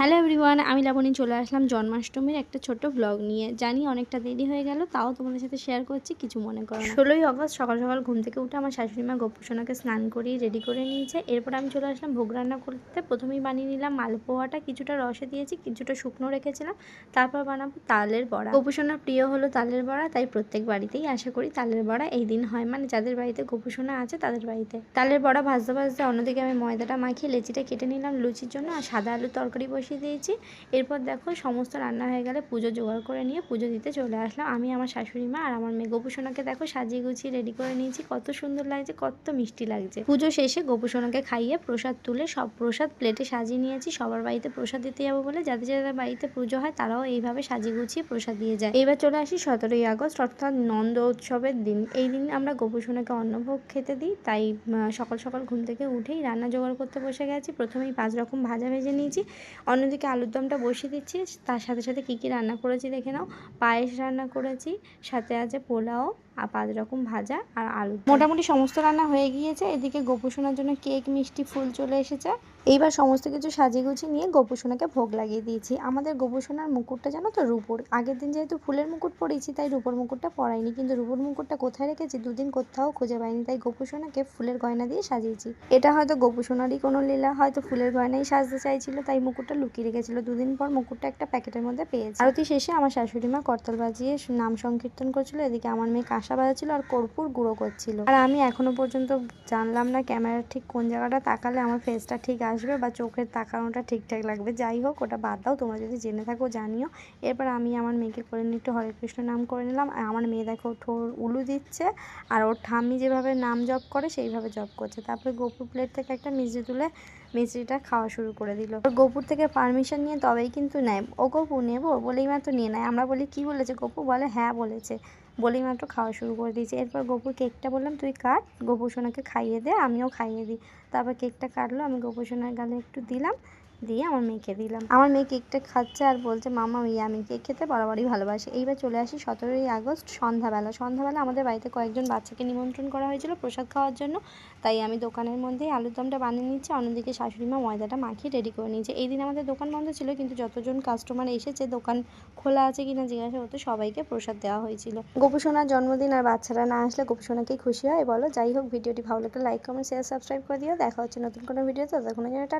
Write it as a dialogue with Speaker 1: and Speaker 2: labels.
Speaker 1: Hello everyone, আমি লাবণী চলে আসলাম জন্মাষ্টমীর একটা ছোট ব্লগ নিয়ে। জানি অনেকটা দেরি হয়ে গেল, তাও তোমাদের সাথে শেয়ার করছি, কিছু মনে করো ষোলোই অগস্ট সকাল সকাল ঘুম থেকে উঠে আমার শাশুড়ি মা গোপুসোনাকে স্নান করিয়ে রেডি করে নিয়েছে। এরপর আমি চলে আসলাম ভোগ রান্না করতে। প্রথমেই বানিয়ে নিলাম মালপোয়াটা কিছুটা রসে দিয়েছি, কিছুটা শুকনো রেখেছিলাম। তারপর বানাবো তালের বড়া। গোপুসোনার প্রিয় হলো তালের বড়া, তাই প্রত্যেক বাড়িতেই আশা করি তালের বড়া এই দিন হয়। মানে যাদের বাড়িতে গোপুসোনা আছে, তাদের বাড়িতে। তালের বড়া ভাজতে ভাজতে অন্যদিকে আমি ময়দাটা মাখিয়ে লেচিটা কেটে নিলাম লুচির জন্য, আর সাদা আলুর তরকারি বসিয়ে দিয়েছি। এরপর দেখো সমস্ত রান্না হয়ে গেলে পুজো জোগাড় করে নিয়ে পুজো দিতে চলে আসলাম। আমি, আমার শাশুড়ি মা আর আমার মেয়ে গোপুসোনাকে দেখো সাজিয়ে গুছিয়ে রেডি করে নিয়েছি। কত সুন্দর লাগছে, কত মিষ্টি লাগছে। পুজো শেষে গোপুসোনাকে খাইয়ে প্রসাদ তুলে সব প্রসাদ প্লেটে সাজিয়ে নিয়েছি। সবার বাড়িতে প্রসাদ দিতে যাব বলে যাদের যাদের বাড়িতে পুজো হয় তারাও এইভাবে সাজিয়ে গুছিয়ে প্রসাদ দিয়ে যায়। এবার চলে আসি সতেরোই আগস্ট, অর্থাৎ নন্দ উৎসবের দিন। এই দিন আমরা গোপুসোনাকে অন্নভোগ খেতে দিই। তাই সকাল সকাল ঘুম থেকে উঠেই রান্না জোগাড় করতে বসে গেছি। প্রথমেই পাঁচ রকম ভাজা ভেজে নিয়েছি। অন্যদিকে আলুর দমটা বসিয়ে দিচ্ছি। তার সাথে সাথে কী কী রান্না করেছি দেখে নাও। পায়েস রান্না করেছি, সাথে আছে পোলাও। আর পাঁচ রকম ভাজা আর আলু মোটামুটি সমস্ত রান্না হয়ে গিয়েছে। এদিকে গোপুসোনার জন্য কেক, মিষ্টি, ফুল চলে এসেছে। এইবার সমস্ত কিছু সাজিয়ে গুছিয়ে নিয়ে গোপুসোনাকে ভোগ লাগিয়ে দিয়েছি। আমাদের গোপুসোনার মুকুটটা জানো তো রূপোর। আগের দিন যেহেতু ফুলের মুকুট পরেছি, তাই রূপোর মুকুটটা পরাইনি। কিন্তু রূপোর মুকুটটা কোথায় রেখেছি দুদিন কোথাও খুঁজে পাইনি, তাই গোপুসোনাকে ফুলের গয়না দিয়ে সাজিয়েছি। এটা হয়তো গোপুসোনারই কোনো লীলা, হয়তো ফুলের গয়নাই সাজতে চাইছিল, তাই মুকুটটা লুকিয়ে রেখেছিল। দুদিন পর মুকুটটা একটা প্যাকেটের মধ্যে পেয়েছি। আরতি শেষে আমার শাশুড়ি মা করতাল বাজিয়ে নাম সংকীর্তন করছিল। এদিকে আমার মেয়ে কাঁসা বাজাচ্ছিল আর কর্পূর গুঁড়ো করছিল। আর আমি এখনও পর্যন্ত জানলাম না ক্যামেরার ঠিক কোন জায়গাটা তাকালে আমার ফেসটা ঠিক আসবে বা চোখের তাকানোটা ঠিকঠাক লাগবে। যাই হোক, ওটা বাদ দাও, তোমরা যদি জেনে থাকো জানিও। এরপর আমি আমার মেয়েকে করে নিয়ে একটু হরে কৃষ্ণ নাম করে নিলাম। আর আমার মেয়ে দেখো ঠোর উলু দিচ্ছে আর ওর ঠাম্মি যেভাবে নাম জপ করে, সেইভাবে জপ করছে। তারপরে গোপুর প্লেট থেকে একটা মিষ্টি তুলে মিষ্টিটা খাওয়া শুরু করে দিল। গোপুর থেকে পারমিশন নিয়ে তবেই কিন্তু নেয়। ও গোপু, নেব? বলেই মাত্র নিয়ে নেয়। আমরা বলি, কি বলেছে গোপু? বলে হ্যাঁ বলেছে। বলেই মাত্র খাওয়া শুরু করে দিয়েছে। এরপর গোপুর কেকটা বললাম, তুই কাট, গোপু সোনাকে খাইয়ে দে, আমিও খাইয়ে দিই। তারপর কেকটা কাটলো, আমি গোপু সোনার গালে একটু দিলাম। দিয়ে আমার মেয়েকে দিলাম। আমার মেয়ে কেকটা খাচ্ছে আর বলছে, মামা ইয়ে আমি কেক খেতে বরাবরই ভালোবাসি। এইবার চলে আসি সতেরোই আগস্ট, সন্ধ্যাবেলা। সন্ধ্যাবেলা আমাদের বাড়িতে কয়েকজন বাচ্চাকে নিমন্ত্রণ করা হয়েছিল প্রসাদ খাওয়ার জন্য। তাই আমি দোকানের মধ্যেই আলুর দমটা বানিয়ে নিচ্ছি অন্যদিকে শাশুড়ি মা ময়দাটা মাখিয়ে রেডি করে নিয়েছে। এই দিন আমাদের দোকান বন্ধ ছিল, কিন্তু যতজন কাস্টমার এসেছে, দোকান খোলা আছে কিনা জিজ্ঞাসা করতে সবাইকে প্রসাদ দেওয়া হয়েছিল। গোপুসোনার জন্মদিন আর বাচ্চারা না আসলে গোপুসোনাকেই খুশি হয়, বলো। যাই হোক, ভিডিওটি ভালো লাগলে লাইক কমেন্ট শেয়ার সাবস্ক্রাইব করে দিও। দেখা হচ্ছে নতুন কোনো ততক্ষণের জন্য টাটা